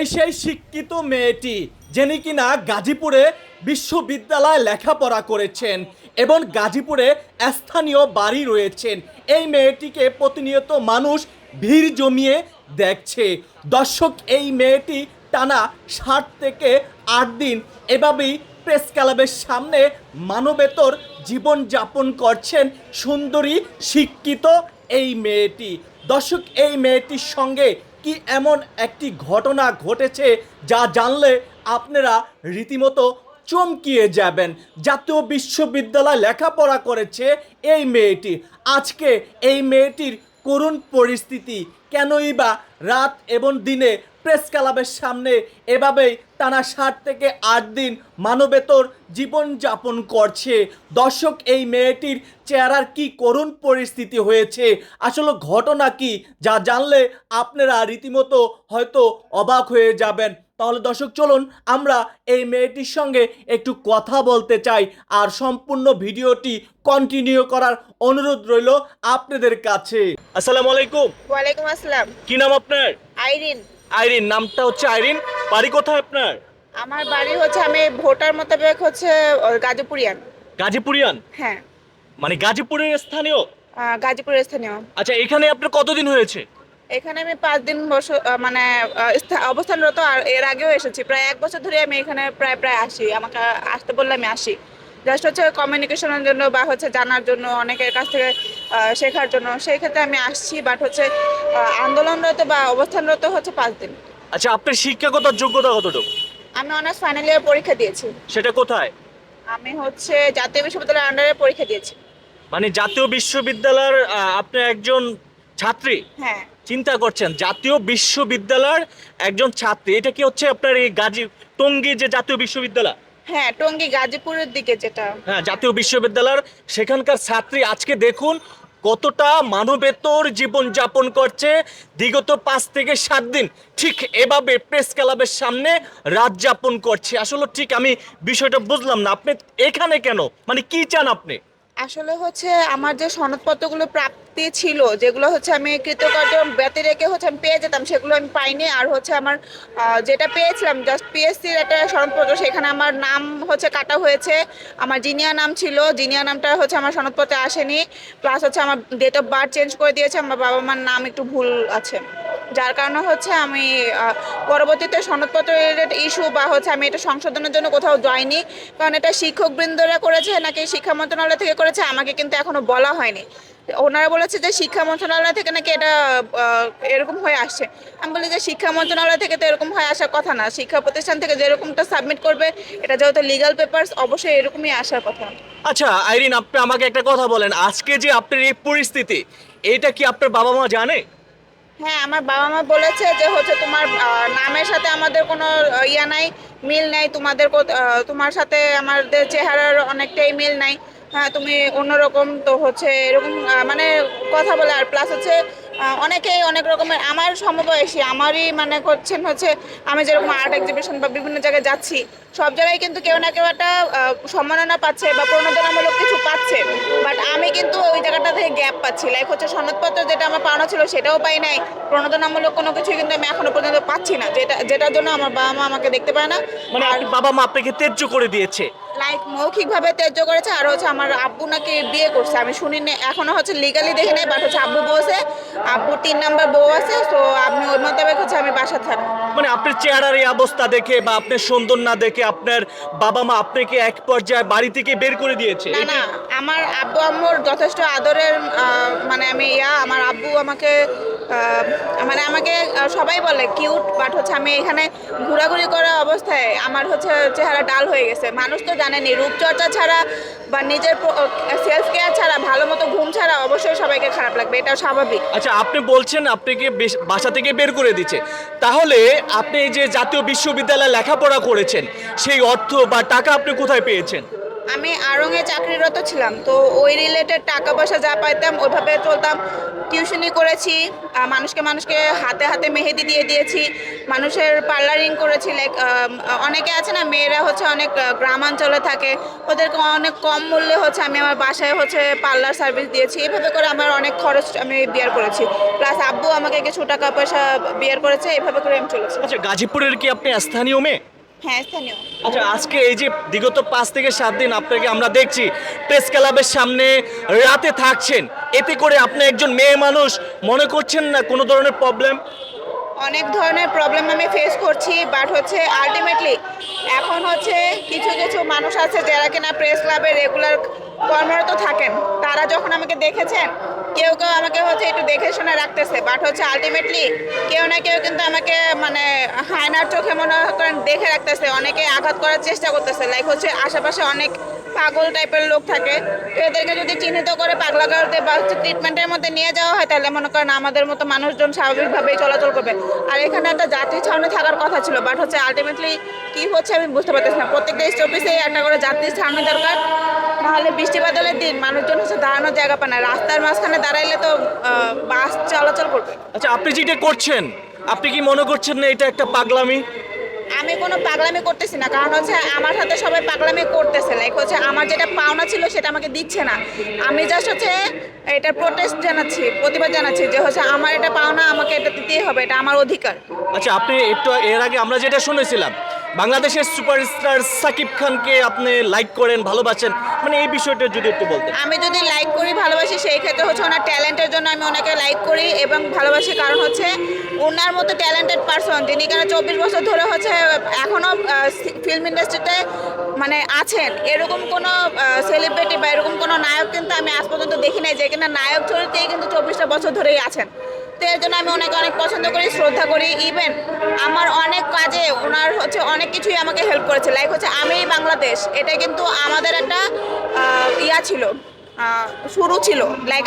এই সেই শিক্ষিত মেয়েটি, যিনি কিনা গাজীপুরে বিশ্ববিদ্যালয়ে লেখাপড়া করেছেন এবং গাজীপুরে স্থানীয় বাড়ি রয়েছেন। এই মেয়েটিকে প্রতিনিয়ত মানুষ ভিড় জমিয়ে দেখছে। দর্শক, এই মেয়েটি টানা ষাট থেকে আট দিন এভাবেই প্রেস ক্লাবের সামনে মানবেতর জীবনযাপন করছেন সুন্দরী, শিক্ষিত এই মেয়েটি। দর্শক, এই মেয়েটির সঙ্গে কি এমন একটি ঘটনা ঘটেছে যা জানলে আপনারা রীতিমতো চমকিয়ে যাবেন? জাতীয় বিশ্ববিদ্যালয় লেখাপড়া করেছে এই মেয়েটি। আজকে এই মেয়েটির করুণ পরিস্থিতি। কেনই বা রাত এবং দিনে প্রেস ক্লাবের সামনে এভাবেই টানা ষাট থেকে আট দিন মানবেতর জীবনযাপন করছে। দর্শক, এই মেয়েটির চেহারার কি করুণ পরিস্থিতি হয়েছে? আসলে ঘটনা কি? যা জানলে আপনারা রীতিমতো হয়তো অবাক হয়ে যাবেন। তাহলে দর্শক চলুন আমরা এই মেয়েটির সঙ্গে একটু কথা বলতে চাই আর সম্পূর্ণ ভিডিওটি কন্টিনিউ করার অনুরোধ রইল আপনাদের কাছে। আসসালামু আলাইকুম। ওয়ালাইকুম আসসালাম। কি নাম আপনার? আইরিন। আইরিন নামটা হচ্ছে আইরিন। বাড়ি কোথায় আপনার? আমার বাড়ি হচ্ছে আমি ভোটার মোতাবেক হচ্ছে গাজীপুরিয়ান। গাজীপুরিয়ান? হ্যাঁ। মানে গাজীপুরের স্থানীয়? গাজীপুরের স্থানীয়। আচ্ছা এখানে আপনার কতদিন হয়েছে? এখানে আমি পাঁচ দিন বস মানে অবস্থানরত আর এর আগেও এসেছি। প্রায় এক বছর ধরে আমি এখানে প্রায় প্রায় আসি। আমাকে আসতে বললে আমি আসি। জাস্ট হচ্ছে কমিউনিকেশনের জন্য বা হচ্ছে জানার জন্য অনেকের কাছ থেকে শেখার জন্য। সেই ক্ষেত্রে আমি আসছি বাট হচ্ছে আন্দোলনরত বা অবস্থানরত হচ্ছে পাঁচ দিন। আচ্ছা আপনার শিক্ষাগত যোগ্যতা কতটুকু? আমি অনার্স ফাইনাল ইয়ার পরীক্ষা দিয়েছি। সেটা কোথায়? আমি হচ্ছে জাতীয় বিশ্ববিদ্যালয়ের আন্ডারে পরীক্ষা দিয়েছি। মানে জাতীয় বিশ্ববিদ্যালয়ের আপনি একজন ছাত্রী? হ্যাঁ। চিন্তা করছেন জাতীয় বিশ্ববিদ্যালয়ের একজন ছাত্রী এটা কি হচ্ছে আপনার এই গাজী টঙ্গী যে জাতীয় বিশ্ববিদ্যালয়? হ্যাঁ টঙ্গী গাজীপুরের দিকে যেটা। হ্যাঁ জাতীয় বিশ্ববিদ্যালয়ের সেখানকার ছাত্রী আজকে দেখুন কতটা মানবেতর জীবন যাপন করছে বিগত পাঁচ থেকে সাত দিন। ঠিক এভাবে প্রেস ক্লাবের সামনে রাত যাপন করছে। আসলে ঠিক আমি বিষয়টা বুঝলাম না। আপনি এখানে কেন? মানে কি চান আপনি? আসলে হচ্ছে আমার যে সনদপত্রগুলো প্রাপ্তি ছিল, যেগুলো হচ্ছে আমি কৃতকার্য ব্যতি রেখে হচ্ছে আমি পেয়ে যেতাম, সেগুলো আমি পাইনি। আর হচ্ছে আমার যেটা পেয়েছিলাম জাস্ট পিএসসির একটা সনদপত্র, সেখানে আমার নাম হচ্ছে কাটা হয়েছে। আমার জিনিয়া নাম ছিল, জিনিয়া নামটা হচ্ছে আমার সনদপত্রে আসেনি। প্লাস হচ্ছে আমার ডেট অফ বার্থ চেঞ্জ করে দিয়েছে, আমার বাবা মার নাম একটু ভুল আছে। যার কারণে হচ্ছে আমি পরবর্তীতে সনদপত্র সনদপত্রের ইস্যু বা হচ্ছে আমি এটা সংশোধনের জন্য কোথাও যাইনি। কারণ এটা শিক্ষকবৃন্দরা করেছে নাকি শিক্ষা মন্ত্রণালয় থেকে করেছে আমাকে কিন্তু এখনও বলা হয়নি। ওনারা বলেছে যে শিক্ষা মন্ত্রণালয় থেকে নাকি এটা এরকম হয়ে আসছে। আমি বলি যে শিক্ষা মন্ত্রণালয় থেকে তো এরকম হয়ে আসার কথা না। শিক্ষা প্রতিষ্ঠান থেকে যেরকমটা সাবমিট করবে, এটা যেহেতু লিগাল পেপারস অবশ্যই এরকমই আসার কথা। আচ্ছা আইরিন, আপনি আমাকে একটা কথা বলেন। আজকে যে আপনার এই পরিস্থিতি, এটা কি আপনার বাবা মা জানে? হ্যাঁ আমার বাবা মা বলেছে যে হচ্ছে তোমার নামের সাথে আমাদের কোনো ইয়া নাই, মিল নাই, তোমাদের তোমার সাথে আমাদের চেহারার অনেকটাই মিল নাই। হ্যাঁ তুমি অন্যরকম তো হচ্ছে এরকম মানে কথা বলে, আর প্লাস হচ্ছে অনেকেই অনেক রকমের আমার সমবয়সী আমারই মানে করছেন হচ্ছে আমি যেরকম আর্ট এক্সিবিশন বা বিভিন্ন জায়গায় যাচ্ছি সব জায়গায় কিন্তু কেউ না কেউ একটা সম্মাননা পাচ্ছে বা প্রণোদনামূলক কিছু পাচ্ছে। বাট আমি কিন্তু ওই জায়গাটা থেকে গ্যাপ পাচ্ছি। লাইক হচ্ছে সনদপত্র যেটা আমার পাওনা ছিল সেটাও পাই নাই। প্রণোদনামূলক কোনো কিছুই কিন্তু আমি এখনও পর্যন্ত পাচ্ছি না। যেটা যেটার জন্য আমার বাবা মা আমাকে দেখতে পায় না। মানে বাবা মা আপনাকে তেজ্য করে দিয়েছে। লাইক মৌখিকভাবে ত্যায্য করেছে আর হচ্ছে আমার আব্বু নাকি বিয়ে করছে। আমি শুনিনি এখনও হচ্ছে লিগালি দেখি নাই বাট হচ্ছে আব্বু বউ আছে। আব্বু তিন নাম্বার বউ আছে তো আমি ওই মোতাবেক হচ্ছে আমি বাসা থাকি। মানে আপনার চেহারার এই অবস্থা দেখে বা আপনার সুন্দর না দেখে আপনার বাবা মা আপনাকে এক পর্যায়ে বাড়ি থেকে বের করে দিয়েছে না না আমার আব্বু আম্মুর যথেষ্ট আদরের মানে আমি ইয়া আমার আব্বু আমাকে মানে আমাকে সবাই বলে কিউট বাট হচ্ছে আমি এখানে ঘোরাঘুরি করা অবস্থায় আমার হচ্ছে চেহারা ডাল হয়ে গেছে। মানুষ তো জানেনি রূপচর্চা ছাড়া বা নিজের সেলফ কেয়ার ছাড়া ভালো মতো ঘুম ছাড়া অবশ্যই সবাইকে খারাপ লাগবে এটা স্বাভাবিক। আচ্ছা আপনি বলছেন আপনাকে বাসা থেকে বের করে দিচ্ছে। তাহলে আপনি যে জাতীয় বিশ্ববিদ্যালয়ে লেখাপড়া করেছেন, সেই অর্থ বা টাকা আপনি কোথায় পেয়েছেন? আমি আড়ংয়ে চাকরিরত ছিলাম, তো ওই রিলেটেড টাকা পয়সা যা পাইতাম, ওইভাবে চলতাম। টিউশনি করেছি মানুষকে মানুষকে হাতে হাতে মেহেদি দিয়ে দিয়েছি, মানুষের পার্লারিং করেছি লাইক অনেকে আছে না, মেয়েরা হচ্ছে অনেক গ্রামাঞ্চলে থাকে, ওদেরকে অনেক কম মূল্যে হচ্ছে আমি আমার বাসায় হচ্ছে পার্লার সার্ভিস দিয়েছি, এভাবে করে আমার অনেক খরচ আমি বিয়ার করেছি। প্লাস আব্বু আমাকে কিছু টাকা পয়সা বিয়ার করেছে, এভাবে করে আমি চলেছি। আচ্ছা গাজীপুরের কি আপনি স্থানীয় মেয়ে? হ্যাঁ স্থানীয়। আচ্ছা আজকে এই যে বিগত পাঁচ থেকে সাত দিন আপনাকে আমরা দেখছি প্রেস ক্লাবের সামনে রাতে থাকছেন। এতে করে আপনি একজন মেয়ে মানুষ মনে করছেন না কোনো ধরনের প্রবলেম অনেক ধরনের প্রবলেম আমি ফেস করছি বাট হচ্ছে আলটিমেটলি এখন হচ্ছে কিছু কিছু মানুষ আছে যারা কিনা প্রেস ক্লাবে রেগুলার কর্মরত থাকেন। তারা যখন আমাকে দেখেছেন কেউ কেউ আমাকে হচ্ছে একটু দেখে শুনে রাখতেছে বাট হচ্ছে আলটিমেটলি কেউ না কেউ কিন্তু আমাকে মানে হায়নার চোখে মনে করেন দেখে রাখতেছে, অনেকে আঘাত করার চেষ্টা করতেছে লাইক হচ্ছে আশেপাশে অনেক পাগল টাইপের লোক থাকে। তো এদেরকে যদি চিহ্নিত করে পাগলা গাড়িতে বা ট্রিটমেন্টের মধ্যে নিয়ে যাওয়া হয়, তাহলে মনে করেন আমাদের মতো মানুষজন স্বাভাবিকভাবেই চলাচল করবে। আর এখানে একটা যাত্রী ছাউনি থাকার কথা ছিল বাট হচ্ছে আলটিমেটলি কি হচ্ছে আমি বুঝতে পারতেছি না। প্রত্যেকটা স্টপেজে একটা করে যাত্রী ছাউনি দরকার। নাহলে বৃষ্টি বাদলের দিন মানুষজন হচ্ছে দাঁড়ানোর জায়গা পায় না। রাস্তার মাঝখানে দাঁড়াইলে তো বাস চলাচল করবে। আচ্ছা আপনি যেটা করছেন, আপনি কি মনে করছেন না এটা একটা পাগলামি? আমি কোনো পাগলামি করতেছি না, কারণ হচ্ছে আমার সাথে সবাই পাগলামি করতেছে। লাইক হচ্ছে আমার যেটা পাওনা ছিল সেটা আমাকে দিচ্ছে না। আমি জাস্ট হচ্ছে এটা প্রোটেস্ট জানাচ্ছি, প্রতিবাদ জানাচ্ছি যে হচ্ছে আমার এটা পাওনা, আমাকে এটা দিতেই হবে, এটা আমার অধিকার। আচ্ছা আপনি একটু এর আগে আমরা যেটা শুনেছিলাম বাংলাদেশের সুপারস্টার সাকিব খানকে আপনি লাইক করেন, ভালোবাসেন মানে এই বিষয়টা যদি একটু বলতেন। আমি যদি লাইক করি, ভালোবাসি, সেই ক্ষেত্রে হচ্ছে ওনার ট্যালেন্টের জন্য আমি ওনাকে লাইক করি এবং ভালোবাসি কারণ হচ্ছে ওনার মতো ট্যালেন্টেড পারসন যিনি কেন চব্বিশ বছর ধরে হচ্ছে এখনও ফিল্ম ইন্ডাস্ট্রিতে মানে আছেন, এরকম কোনো সেলিব্রিটি বা এরকম কোনো নায়ক কিন্তু আমি আজ পর্যন্ত দেখি নাই, যে কিনা নায়ক চরিত্রেই কিন্তু চব্বিশটা বছর ধরেই আছেন। তো জন্য আমি ওনাকে অনেক পছন্দ করি, শ্রদ্ধা করি। ইভেন আমার অনেক কাজে ওনার হচ্ছে অনেক কিছুই আমাকে হেল্প করেছে। লাইক হচ্ছে আমি বাংলাদেশ এটা কিন্তু আমাদের একটা ইয়া ছিল শুরু ছিল। লাইক